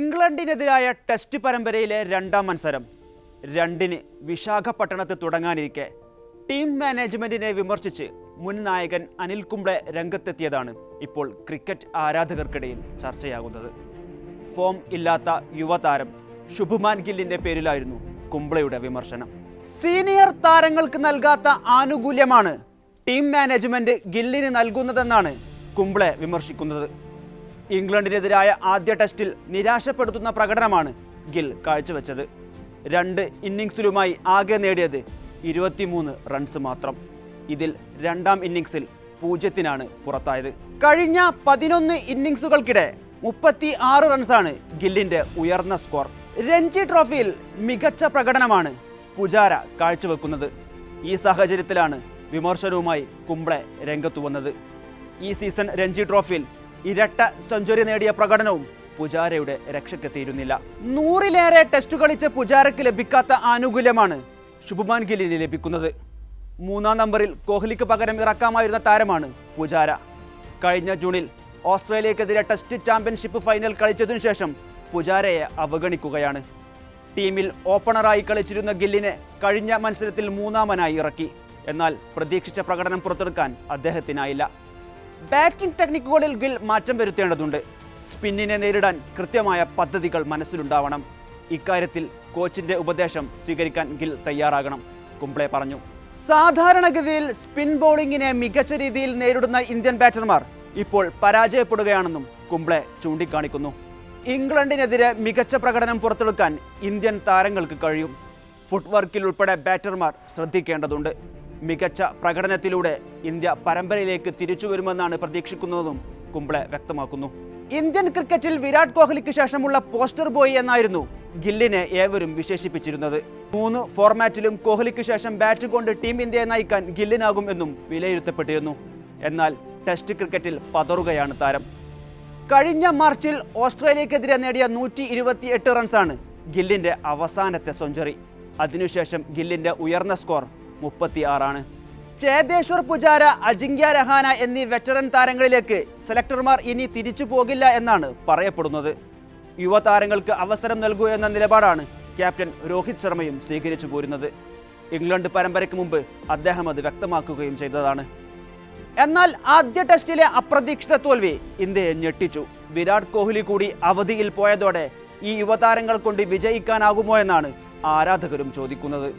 ഇംഗ്ലണ്ടിനെതിരായ ടെസ്റ്റ് പരമ്പരയിലെ രണ്ടാം മത്സരം. രണ്ടിന് വിശാഖപട്ടണത്ത് തുടങ്ങാനിരിക്കെ. ടീം മാനേജ്മെന്റിനെ വിമർശിച്ച് മുൻ നായകൻ അനിൽ കുംബ്ലെ രംഗത്തെത്തിയതാണ് ഇപ്പോൾ ക്രിക്കറ്റ് ആരാധകർക്കിടയിൽ ചർച്ചയാകുന്നത്. ഫോം ഇല്ലാത്ത യുവതാരം ശുഭ്മാൻ ഗില്ലിന്റെ പേരിലായിരുന്നു കുംബ്ലയുടെ വിമർശനം. സീനിയർ താരങ്ങൾക്ക് നൽകാത്ത ആനുകൂല്യമാണ് ടീം മാനേജ്മെന്റ് ഗില്ലിന് നൽകുന്നതെന്നാണ് കുംബ്ലെ വിമർശിക്കുന്നത്. ഇംഗ്ലണ്ടിനെതിരായ ആദ്യ ടെസ്റ്റിൽ നിരാശപ്പെടുത്തുന്ന പ്രകടനമാണ് ഗിൽ കാഴ്ചവെച്ചത്. രണ്ട് ഇന്നിങ്സിലുമായി ആകെ നേടിയത് ഇരുപത്തിമൂന്ന് റൺസ് മാത്രം. ഇതിൽ രണ്ടാം ഇന്നിങ്സിൽ പൂജ്യത്തിനാണ് പുറത്തായത്. കഴിഞ്ഞ പതിനൊന്ന് ഇന്നിങ്സുകൾക്കിടെ മുപ്പത്തി ആറ് റൺസാണ് ഗില്ലിന്റെ ഉയർന്ന സ്കോർ. രഞ്ജി ട്രോഫിയിൽ മികച്ച പ്രകടനമാണ് പുജാര കാഴ്ചവെക്കുന്നത്. ഈ സാഹചര്യത്തിലാണ് വിമർശനവുമായി കുംബ്ലെ രംഗത്തു വന്നത്. ഈ സീസൺ രഞ്ജി ട്രോഫിയിൽ ഇരട്ട സെഞ്ചുറി നേടിയ പ്രകടനവും പുജാരയുടെ രക്ഷക്കെത്തിയിരുന്നില്ല നൂറിലേറെ ടെസ്റ്റ് കളിച്ച് പുജാരയ്ക്ക് ലഭിക്കാത്ത ആനുകൂല്യമാണ് ശുഭമാൻ ഗില്ലിന് ലഭിക്കുന്നത്. മൂന്നാം നമ്പറിൽ കോഹ്ലിക്ക് പകരം ഇറക്കാമായിരുന്ന താരമാണ് പുജാര. കഴിഞ്ഞ ജൂണിൽ ഓസ്ട്രേലിയക്കെതിരെ ടെസ്റ്റ് ചാമ്പ്യൻഷിപ്പ് ഫൈനൽ കളിച്ചതിനു ശേഷം പുജാരയെ അവഗണിക്കുകയാണ്. ടീമിൽ ഓപ്പണറായി കളിച്ചിരുന്ന ഗില്ലിനെ കഴിഞ്ഞ മത്സരത്തിൽ മൂന്നാമനായി ഇറക്കി. എന്നാൽ പ്രതീക്ഷിച്ച പ്രകടനം പുറത്തെടുക്കാൻ അദ്ദേഹത്തിനായില്ല. ബാറ്റിംഗ് ടെക്നിക്കുകളിൽ ഗിൽ മാറ്റം വരുത്തേണ്ടതുണ്ട്. സ്പിന്നിനെ നേരിടാൻ കൃത്യമായ പദ്ധതികൾ മനസ്സിലുണ്ടാവണം. ഇക്കാര്യത്തിൽ കോച്ചിന്റെ ഉപദേശം സ്വീകരിക്കാൻ ഗിൽ തയ്യാറാകണം കുംബ്ലെ പറഞ്ഞു. സാധാരണഗതിയിൽ സ്പിൻ ബോളിങ്ങിനെ മികച്ച രീതിയിൽ നേരിടുന്ന ഇന്ത്യൻ ബാറ്റർമാർ ഇപ്പോൾ പരാജയപ്പെടുകയാണെന്നും കുംബ്ലെ ചൂണ്ടിക്കാണിക്കുന്നു. ഇംഗ്ലണ്ടിനെതിരെ മികച്ച പ്രകടനം പുറത്തെടുക്കാൻ ഇന്ത്യൻ താരങ്ങൾക്ക് കഴിയും. ഫുട്വർക്കിൽ ഉൾപ്പെടെ ബാറ്റർമാർ ശ്രദ്ധിക്കേണ്ടതുണ്ട്. മികച്ച പ്രകടനത്തിലൂടെ ഇന്ത്യ പരമ്പരയിലേക്ക് തിരിച്ചു വരുമെന്നാണ് പ്രതീക്ഷിക്കുന്നതെന്നും കുംബ്ലെ വ്യക്തമാക്കുന്നു. ഇന്ത്യൻ ക്രിക്കറ്റിൽ വിരാട് കോഹ്ലിക്ക് ശേഷമുള്ള പോസ്റ്റർ ബോയ് എന്നായിരുന്നു ഗില്ലിനെ ഏവരും വിശേഷിപ്പിച്ചിരുന്നത്. മൂന്ന് ഫോർമാറ്റിലും കോഹ്ലിക്ക് ശേഷം ബാറ്റ് കൊണ്ട് ടീം ഇന്ത്യയെ നയിക്കാൻ ഗില്ലിനാകും എന്നും വിലയിരുത്തപ്പെട്ടിരുന്നു. എന്നാൽ ടെസ്റ്റ് ക്രിക്കറ്റിൽ പതറുകയാണ് താരം. കഴിഞ്ഞ മാർച്ചിൽ ഓസ്ട്രേലിയക്കെതിരെ നേടിയ നൂറ്റി ഇരുപത്തി എട്ട് റൺസാണ് ഗില്ലിന്റെ അവസാനത്തെ സെഞ്ചുറി. അതിനുശേഷം ഗില്ലിന്റെ ഉയർന്ന സ്കോർ മുപ്പത്തി ആറാണ് ചേതേശ്വർ പുജാര അജിങ്ക്യ രഹാന എന്നീ വെറ്ററൻ താരങ്ങളിലേക്ക് സെലക്ടർമാർ ഇനി തിരിച്ചു പോകില്ല എന്നാണ് പറയപ്പെടുന്നത്. യുവതാരങ്ങൾക്ക് അവസരം നൽകൂ എന്ന നിലപാടാണ് ക്യാപ്റ്റൻ രോഹിത് ശർമ്മയും സ്വീകരിച്ചു പോരുന്നത്. ഇംഗ്ലണ്ട് പരമ്പരയ്ക്ക് മുമ്പ് അദ്ദേഹം അത് വ്യക്തമാക്കുകയും ചെയ്തതാണ്. എന്നാൽ ആദ്യ ടെസ്റ്റിലെ അപ്രതീക്ഷിത തോൽവി ഇന്ത്യയെ ഞെട്ടിച്ചു. വിരാട് കോഹ്ലി കൂടി അവധിയിൽ പോയതോടെ ഈ യുവതാരങ്ങൾ കൊണ്ട് വിജയിക്കാനാകുമോ എന്നാണ് ആരാധകരും ചോദിക്കുന്നത്.